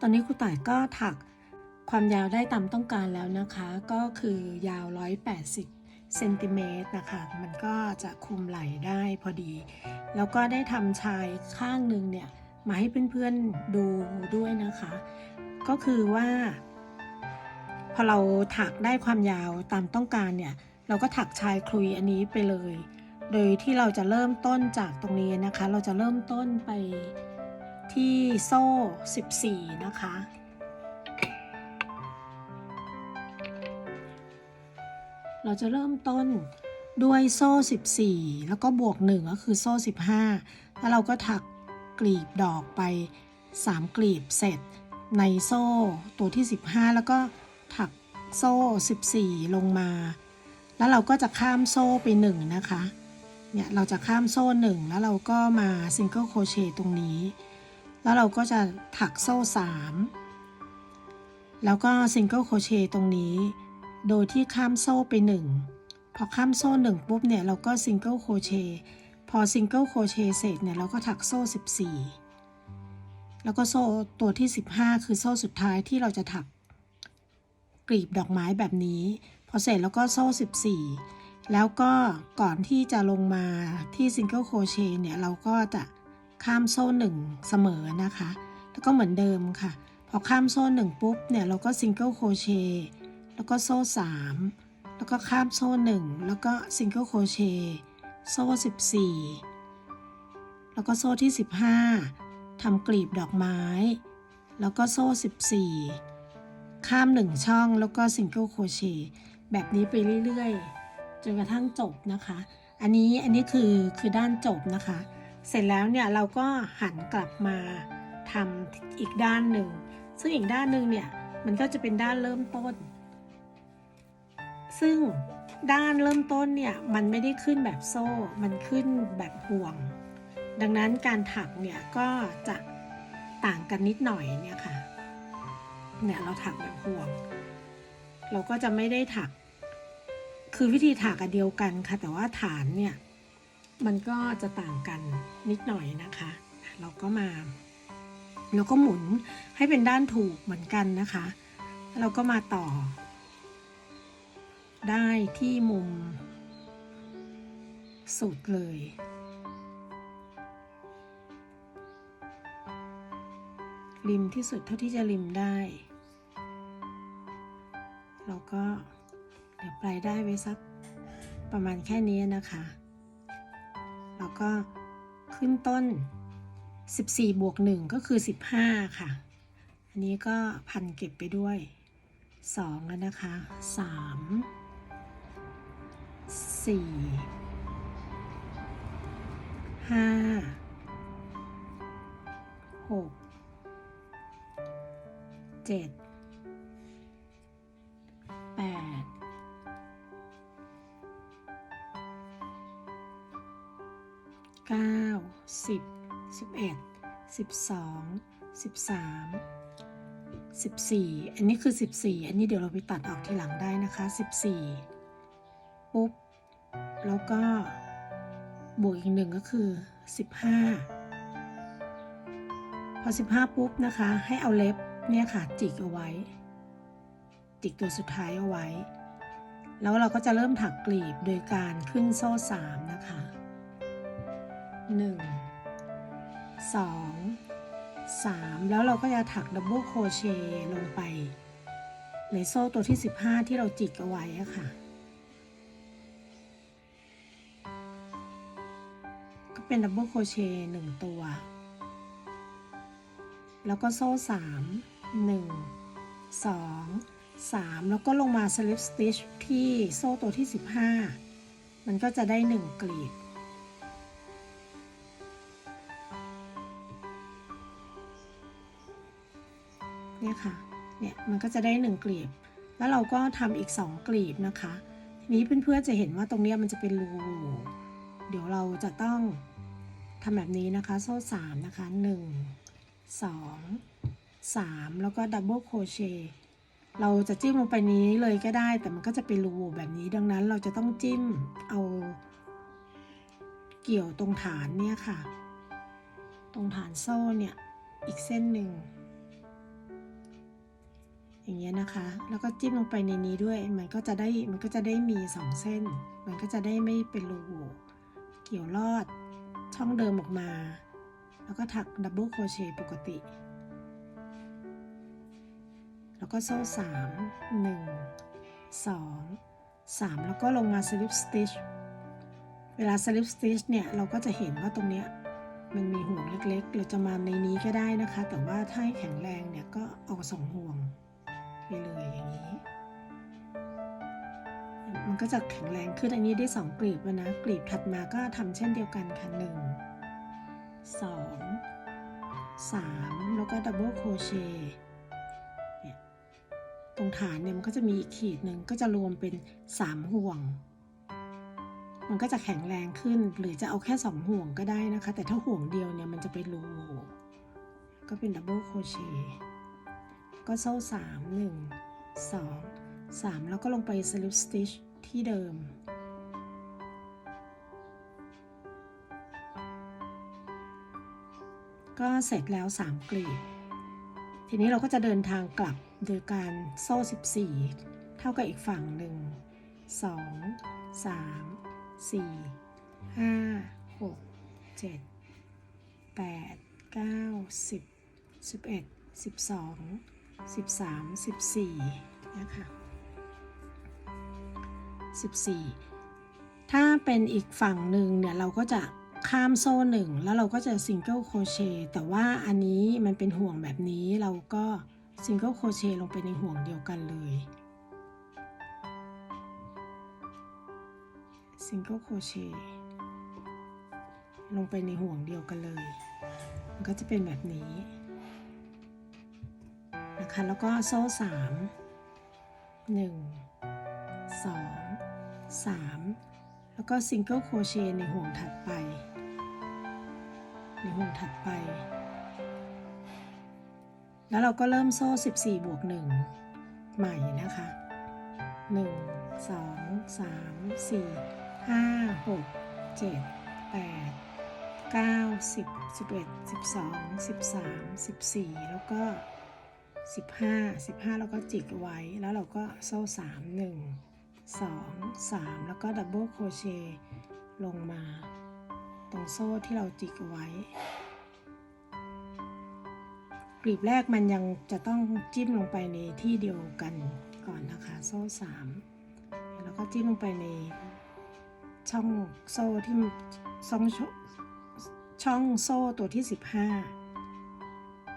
ตอนนี้ครูต่ายก็ถักความยาวได้ตามต้องการแล้วนะคะ ก็คือยาว 180เซนติเมตรนะคะ มันก็จะคุมไหล่ได้พอดี แล้วก็ได้ทำชายข้างหนึ่งเนี่ย มาให้เพื่อนๆดูด้วยนะคะ ก็คือว่า พอเราถักได้ความยาวตามต้องการเนี่ย เราก็ถักชายคลุยอันนี้ไปเลย โดยที่เราจะเริ่มต้นจากตรงนี้นะคะ เราจะเริ่มต้นไป ที่โซ่ 14 นะคะ เราจะเริ่มต้นด้วยโซ่ 14 แล้วก็บวก 1 ก็คือโซ่ 15 แล้วเราก็ถักกลีบดอกไป 3 กลีบเสร็จในโซ่ตัวที่ 15 แล้วก็ถักโซ่ 14 ลงมา แล้วเราก็จะข้ามโซ่ไป 1 นะคะ เนี่ย เราจะข้ามโซ่ 1 แล้วเราก็มาซิงเกิลโครเชต์ตรงนี้ แล้วเราก็จะถักโซ่3แล้วก็ซิงเกิลโครเชต์ตรงนี้ โดยที่ข้ามโซ่ไป1พอข้ามโซ่1ปุ๊บเนี่ยเราก็ซิงเกิลโครเชต์พอซิงเกิลโครเชต์เสร็จเนี่ยเราก็ถักโซ่ 14 แล้วก็โซ่ตัวที่ 15 คือโซ่สุดท้ายที่เราจะถักกลีบดอกไม้แบบนี้ พอเสร็จแล้วก็โซ่ 14 แล้วก็ก่อนที่จะลงมาที่ซิงเกิลโครเชต์เนี่ยเราก็จะ ข้ามโซ่1เสมอนะคะ แล้วก็เหมือนเดิมค่ะ พอข้ามโซ่1ปุ๊บเนี่ยเราก็ซิงเกิลโครเชต์แล้วก็โซ่3แล้วก็ข้ามโซ่1แล้วก็ซิงเกิลโครเชต์โซ่14แล้วก็โซ่ที่15ทำกลีบดอกไม้ แล้วก็โซ่14ข้าม1ช่องแล้วก็ซิงเกิลโครเชต์แบบนี้ไปเรื่อยๆจนกระทั่งจบนะคะ อันนี้อันนี้คือคือด้านจบนะคะ เสร็จแล้วเนี่ยเราก็หันกลับมาทำอีกด้านหนึ่ง ซึ่งอีกด้านหนึ่งเนี่ยมันก็จะเป็นด้านเริ่มต้น ซึ่งด้านเริ่มต้นเนี่ยมันไม่ได้ขึ้นแบบโซ่ มันขึ้นแบบห่วง ดังนั้นการถักเนี่ยก็จะต่างกันนิดหน่อยเนี่ยค่ะ เนี่ยเราถักแบบห่วง เราก็จะไม่ได้ถัก คือวิธีถักอันเดียวกันค่ะ แต่ว่าฐานเนี่ย มันก็จะต่างกันนิดหน่อยนะคะ เราก็มาแล้วก็หมุนให้เป็นด้านถูกเหมือนกันนะคะ เราก็มาต่อ ได้ที่มุม สุดเลย ริมที่สุดเท่าที่จะริมได้ เราก็เดี๋ยวปลายได้ไว้สักประมาณแค่นี้นะคะ แล้วก็ขึ้นต้น 14 บวก 1 ก็คือ 15 ค่ะ อันนี้ก็พันเก็บไปด้วย 2 แล้วนะคะ 3 4 5 6 7 8 ก้าสิบสิบเอ็ดสิบสองสิบสามสิบสี่อันนี้คือสิบสี่อันนี้เดี๋ยวเราไปตัดออกทีหลังได้นะคะสิบสี่ปุ๊บ แล้วก็บวกอีกหนึ่งก็คือสิบห้าพอสิบห้าปุ๊บนะคะ ให้เอาเล็บเนี่ยค่ะจิกเอาไว้ จิกตัวสุดท้ายเอาไว้ แล้วเราก็จะเริ่มถักกลีบโดยการขึ้นโซ่สาม นะคะหนึ่งสองสามแล้วเราก็จะถักดับเบิลโคเชต์ลงไป ในโซ่ตัวที่ 15 ที่เราจิกเอาไว้ค่ะ ก็เป็นดับเบิลโคเชต์หนึ่งตัว แล้วก็โซ่สามหนึ่งสองสามแล้วก็ลงมาสลิปสติชที่โซ่ตัวที่ 15 มันก็จะได้หนึ่งกลีบ เนี่ยค่ะ เนี่ยมันก็จะได้หนึ่งกลีบ แล้วเราก็ทำอีกสองกลีบนะคะ ทีนี้เพื่อนๆจะเห็นว่าตรงเนี้ยมันจะเป็นรู เดี๋ยวเราจะต้องทำแบบนี้นะคะ โซ่สามนะคะหนึ่งสองสามแล้วก็ดับเบิลโครเชต์เราจะจิ้มลงไปนี้เลยก็ได้ แต่มันก็จะเป็นรูแบบนี้ ดังนั้นเราจะต้องจิ้มเอาเกี่ยวตรงฐานเนี่ยค่ะ ตรงฐานโซ่เนี่ย อีกเส้นหนึ่ง อย่างเงี้ยนะคะ แล้วก็จิ้มลงไปในนี้ด้วย มันก็จะได้ มันก็จะได้มีสองเส้น มันก็จะได้ไม่เป็นรูโหว่เกี่ยวลอดช่องเดิมออกมา แล้วก็ถักดับเบิลโครเชต์ปกติ แล้วก็โซ่สามหนึ่งสองสามแล้วก็ลงมาสลิปสติชเวลาสลิปสติชเนี่ยเราก็จะเห็นว่าตรงเนี้ยมันมีห่วงเล็กๆ เราจะมาในนี้ก็ได้นะคะ แต่ว่าถ้าแข็งแรงเนี่ยก็เอาสองห่วง ไปเลยอย่างนี้ มันก็จะแข็งแรงขึ้นอันนี้ได้สองกลีบแล้วนะกลีบถัดมาก็ทำเช่นเดียวกันค่ะหนึ่งสองสามแล้วก็ดับเบิลโครเชต์ตรงฐานเนี่ยมันก็จะมีอีกขีดหนึ่งก็จะรวมเป็นสามห่วง มันก็จะแข็งแรงขึ้นหรือจะเอาแค่สองห่วงก็ได้นะคะ แต่ถ้าห่วงเดียวเนี่ยมันจะเป็นรูโล่ก็เป็นดับเบิลโครเชต์ ก็โซ่สามหนึ่งสองสามแล้วก็ลงไปสลิปสติชที่เดิม ก็เสร็จแล้ว 3 กลีบ ทีนี้เราก็จะเดินทางกลับโดยการโซ่ 14 เท่ากับอีกฝั่งหนึ่ง2 3 4 5 6 7 8 9 10 11 12 13 14นะคะ14 ถ้าเป็นอีกฝั่งหนึ่งเนี่ยเราก็จะข้ามโซ่หนึ่งแล้วเราก็จะซิงเกิลโครเชต์แต่ว่าอันนี้มันเป็นห่วงแบบนี้เราก็ซิงเกิลโครเชต์ลงไปในห่วงเดียวกันเลยซิงเกิลโครเชต์ลงไปในห่วงเดียวกันเลย มันก็จะเป็นแบบนี้ นะคะ แล้วก็โซ่สามหนึ่งสองสามแล้วก็ซิงเกิลโครเชต์ในห่วงถัดไป ในห่วงถัดไป แล้วเราก็เริ่มโซ่ 14 บวก 1 ใหม่นะคะ 1 2 3 4 5 6 7 8 9 10 11 12 13 14 แล้วก็ 15 15 แล้วก็จิกไว้แล้วเราก็โซ่3 1 2 3 แล้วก็ดับเบิลโครเชต์ลงมา ตรงโซ่ที่เราจิกเอาไว้กลีบแรกมันยังจะต้องจิ้มลงไปในที่เดียวกันก่อนนะคะ โซ่3แล้วก็จิ้มลงไปในช่องโซ่ที่ช่องช่องโซ่ตัวที่ 15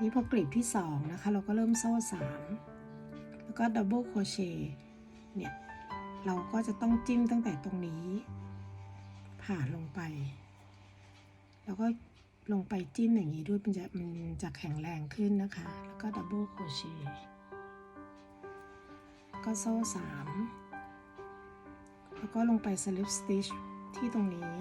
นี่พอกลีบที่2นะคะเราก็เริ่มโซ่ 3 แล้วก็ดับเบิลโครเชต์เนี่ย เราก็จะต้องจิ้มตั้งแต่ตรงนี้ ผ่านลงไป แล้วก็ลงไปจิ้มอย่างนี้ด้วยมันจะมันจะแข็งแรงขึ้นนะคะ แล้วก็ดับเบิลโครเชต์ก็โซ่ 3 แล้วก็ลงไปสลิปสติชที่ตรงนี้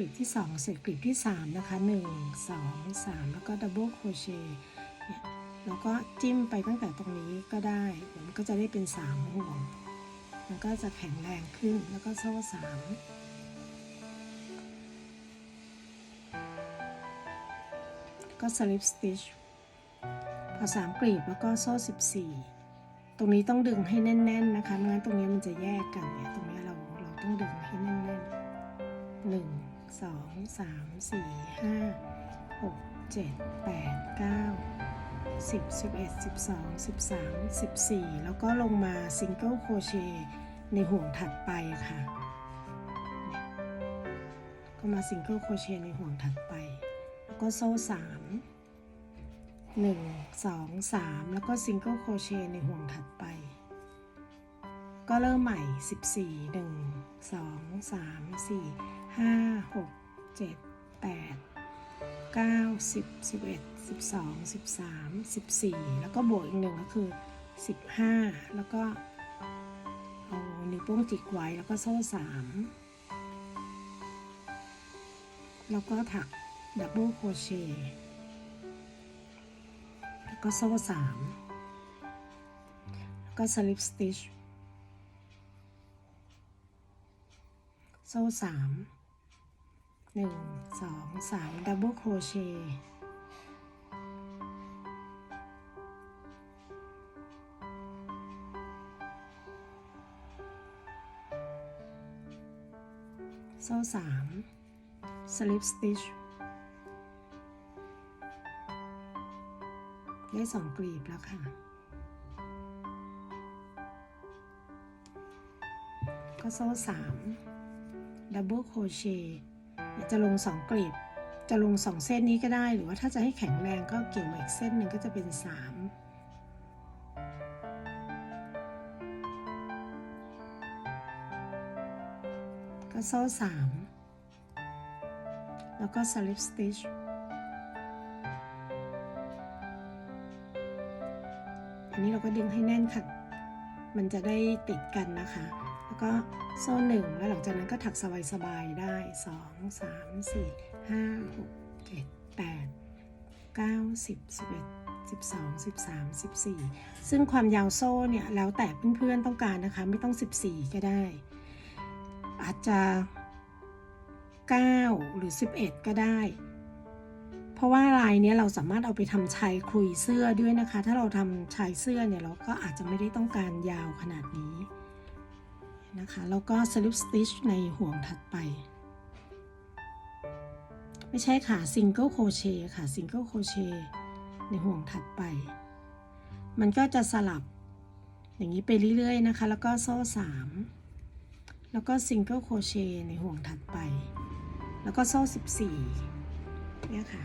ลีบที่ 2 เสร็จกลีบที่ 3 นะคะ 1 2 3 แล้วก็ดับเบิลโครเชต์เนี่ยแล้วก็จิ้มไปตั้งแต่ตรงนี้ก็ได้มันก็จะได้เป็น 3 ห่วง มันก็จะแข็งแรงขึ้นแล้วก็โซ่3ก็สลิปสติชพอ 3 กลีบแล้วก็โซ่ 14 ตรงนี้ต้องดึงให้แน่น ๆ นะคะไม่งั้นตรงนี้มันจะแยกกันเนี่ยตรงนี้เราเราต้องดึงให้แน่นๆหนึ่ง สองสามสี่ห้าหกเจ็ดแปดเก้าสิบสิบเอ็ดสิบสองสิบสามสิบสี่แล้วก็ลงมาซิงเกิลโครเชต์ในห่วงถัดไปค่ะ ก็มาซิงเกิลโครเชต์ในห่วงถัดไป แล้วก็โซ่สามหนึ่งสองสามแล้วก็ซิงเกิลโครเชต์ในห่วงถัดไป ก็เริ่มใหม่14 1 2 3 4 5 6 7 8 9 10 11 12 13 14แล้วก็บวกอีกหนึ่งก็คือ15แล้วก็เอานิ้วโป้งจิกไว้แล้วก็โซ่3แล้วก็ถักดับเบิลโครเชต์แล้วก็โซ่3แล้วก็สลิปสติชโซ่สาม หนึ่งสองสามดับเบิลโครเชต์โซ่สามสลิปสติชได้สองกลีบแล้วค่ะ ก็โซ่สามดับเบิลโครเชต์ จะลงสองกลีบจะลงสองเส้นนี้ก็ได้ หรือว่าถ้าจะให้แข็งแรงก็เกี่ยวมาอีกเส้นหนึ่งก็จะเป็นสามก็โซ่สามแล้วก็สลิปสติชอันนี้เราก็ดึงให้แน่นค่ะ มันจะได้ติดกันนะคะ ก็โซ่หนึ่งแล้วหลังจากนั้นก็ถักสบายๆได้สองสามสี่ห้าหกเจ็ดแปดเก้าสิบสิบเอ็ดสิบสองสิบสามสิบสี่ซึ่งความยาวโซ่เนี่ยแล้วแต่เพื่อนๆต้องการนะคะ ไม่ต้องสิบสี่ก็ได้ อาจจะ9หรือ11ก็ได้ เพราะว่าลายนี้เราสามารถเอาไปทำชายคลุยเสื้อด้วยนะคะ ถ้าเราทำชายเสื้อเนี่ยเราก็อาจจะไม่ได้ต้องการยาวขนาดนี้ นะคะ แล้วก็สลิปสติชในห่วงถัดไป ไม่ใช่ค่ะซิงเกิลโคเชค่ะซิงเกิลโคเชในห่วงถัดไป มันก็จะสลับอย่างนี้ไปเรื่อยๆนะคะ แล้วก็โซ่สามแล้วก็ซิงเกิลโคเชในห่วงถัดไป แล้วก็โซ่14เนี่ยค่ะ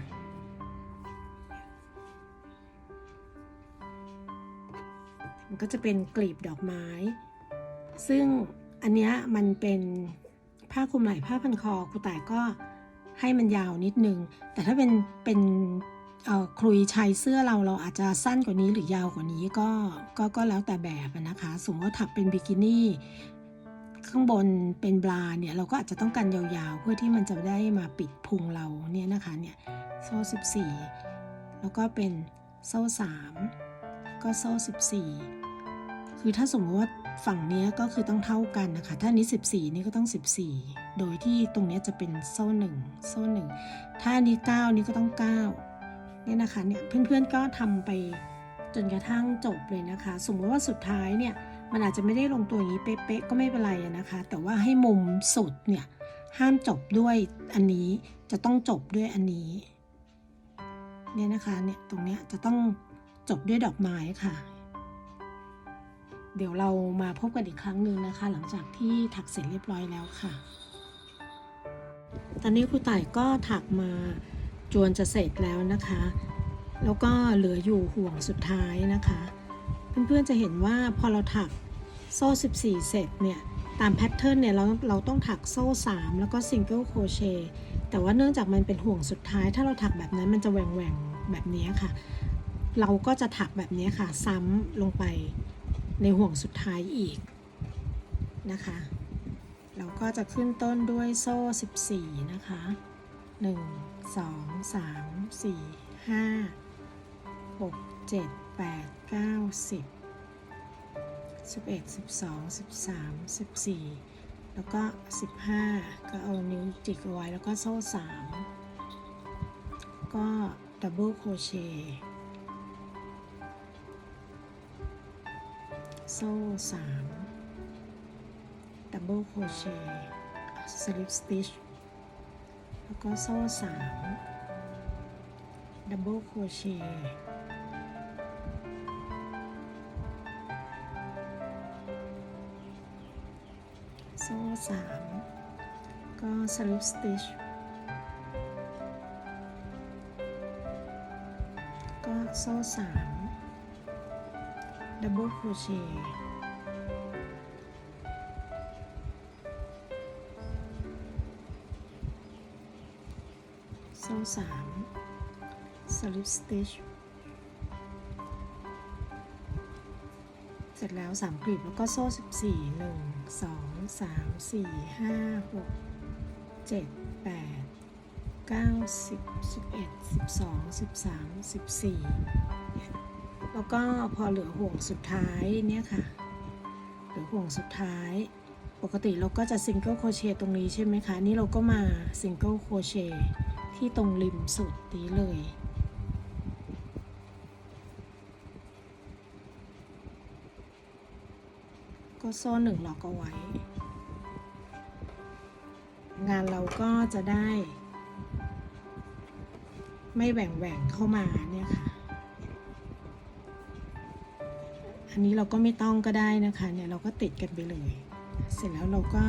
มันก็จะเป็นกลีบดอกไม้ ซึ่งอันเนี้ยมันเป็นผ้าคลุมไหล่ผ้าพันคอครูต่ายก็ให้มันยาวนิดนึง แต่ถ้าเป็นเป็นคลุยชายเสื้อเราเราอาจจะสั้นกว่านี้หรือยาวกว่านี้ก็ก็ก็แล้วแต่แบบนะคะ สมมติว่าถักเป็นบิกินี่ข้างบนเป็นบลาเนี่ยเราก็อาจจะต้องการยาวๆ เพื่อที่มันจะได้มาปิดพุงเราเนี่ยนะคะเนี่ยโซ่ 14 แล้วก็เป็นโซ่ 3 ก็โซ่ 14 คือถ้าสมมติว่าฝั่งนี้ก็คือต้องเท่ากันนะคะ ถ้านี้ 14 นี่ก็ต้อง 14 โดยที่ตรงนี้จะเป็นโซ่1โซ่1ถ้านี้ 9 นี่ก็ต้อง 9 เนี่ยนะคะเนี่ยเพื่อนๆก็ทำไปจนกระทั่งจบเลยนะคะ สมมติว่าสุดท้ายเนี่ยมันอาจจะไม่ได้ลงตัวอย่างนี้เป๊ะๆก็ไม่เป็นไรนะคะ แต่ว่าให้มุมสุดเนี่ยห้ามจบด้วยอันนี้จะต้องจบด้วยอันนี้เนี่ยนะคะเนี่ยตรงเนี้ยจะต้องจบด้วยดอกไม้ค่ะ เดี๋ยวเรามาพบกันอีกครั้งหนึ่งนะคะ หลังจากที่ถักเสร็จเรียบร้อยแล้วค่ะ ตอนนี้ครูต่ายก็ถักมาจวนจะเสร็จแล้วนะคะ แล้วก็เหลืออยู่ห่วงสุดท้ายนะคะ เพื่อนๆจะเห็นว่าพอเราถักโซ่ 14 เสร็จเนี่ย ตามแพทเทิร์นเนี่ยเราเราต้องถักโซ่ 3 แล้วก็ซิงเกิลโครเชต์แต่ว่าเนื่องจากมันเป็นห่วงสุดท้าย ถ้าเราถักแบบนั้นมันจะแหว่งแหว่งแบบนี้ค่ะ เราก็จะถักแบบนี้ค่ะ ซ้ำลงไป ในห่วงสุดท้ายอีกนะคะ เราก็จะขึ้นต้นด้วยโซ่ 14 นะคะ 1 2 3 4 5 6 7 8 9 10 11 12 13 14 แล้วก็ 15 ก็เอานิ้วจิกเอาไว้แล้วก็โซ่ 3 ก็ดับเบิลโคเชต์ โซ่3ดับเบิลโคเชต์สลิปสติชแล้วก็โซ่3ดับเบิลโคเชต์โซ่สามก็สลิปสติชก็โซ่สาม ดับเบิลโคเชต์โซ่สามสลิปสติชเสร็จแล้ว3กลีบแล้วก็โซ่14 1 2 3 4 5 6 7 8 9 10 11 12 13 14เนี่ แล้วก็พอเหลือห่วงสุดท้ายเนี่ยค่ะ เหลือห่วงสุดท้าย ปกติเราก็จะซิงเกิลโคเชต์ตรงนี้ใช่ไหมคะ นี่เราก็มาซิงเกิลโคเชต์ที่ตรงริมสุดนี้เลยก็โซ่หนึ่งล็อกเอาไว้ งานเราก็จะได้ ไม่แหว่งแหว่งเข้ามาเนี่ยค่ะ อันนี้เราก็ไม่ต้องก็ได้นะคะเนี่ยเราก็ติดกันไปเลย เสร็จแล้วเราก็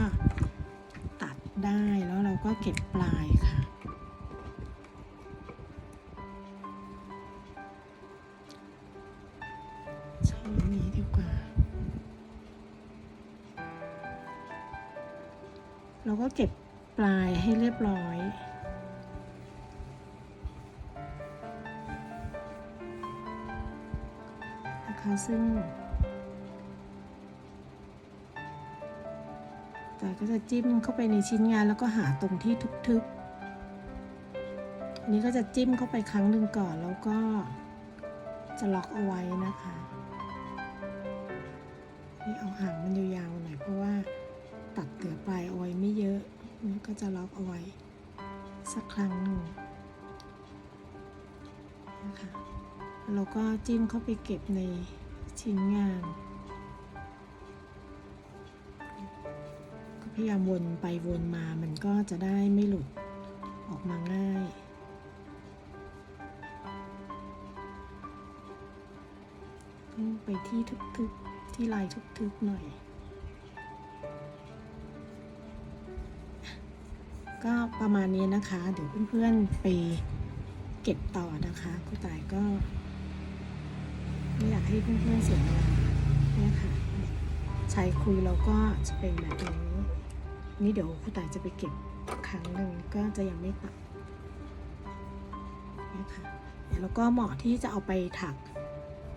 ตัดได้แล้วเราก็เก็บปลายค่ะช้อันนี้ดีกว่า เราก็เก็บปลายให้เรียบร้อย ซึ่ง แต่ก็จะจิ้มเข้าไปในชิ้นงานแล้วก็หาตรงที่ทึบๆอันนี้ก็จะจิ้มเข้าไปครั้งหนึ่งก่อนแล้วก็จะล็อกเอาไว้นะคะนี่เอาหางมันยาวๆหน่อยเพราะว่าตัดเหลือปลายเอาไว้ไม่เยอะนี่ก็จะล็อกเอาไว้สักครั้ง ก็จิ้มเข้าไปเก็บในชิ้นงานก็พยายามวนไปวนมามันก็จะได้ไม่หลุดออกมาง่าย ไปที่ทึบๆ ที่ลายทึบๆหน่อย ก็ประมาณนี้นะคะ เดี๋ยวเพื่อนๆไปเก็บต่อนะคะครูต่ายก็ ไม่อยากให้เพื่อนๆเสียเวลาเนี่ยค่ะชายคุยเราก็จะเป็นแบบนี้นี่เดี๋ยวครูต่ายจะไปเก็บครั้งหนึ่งก็จะยังไม่ตัดเนี่ยค่ะแล้วก็เหมาะที่จะเอาไปถัก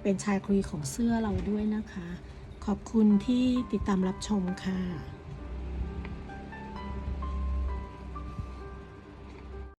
เป็นชายคุยของเสื้อเราด้วยนะคะ ขอบคุณที่ติดตามรับชมค่ะ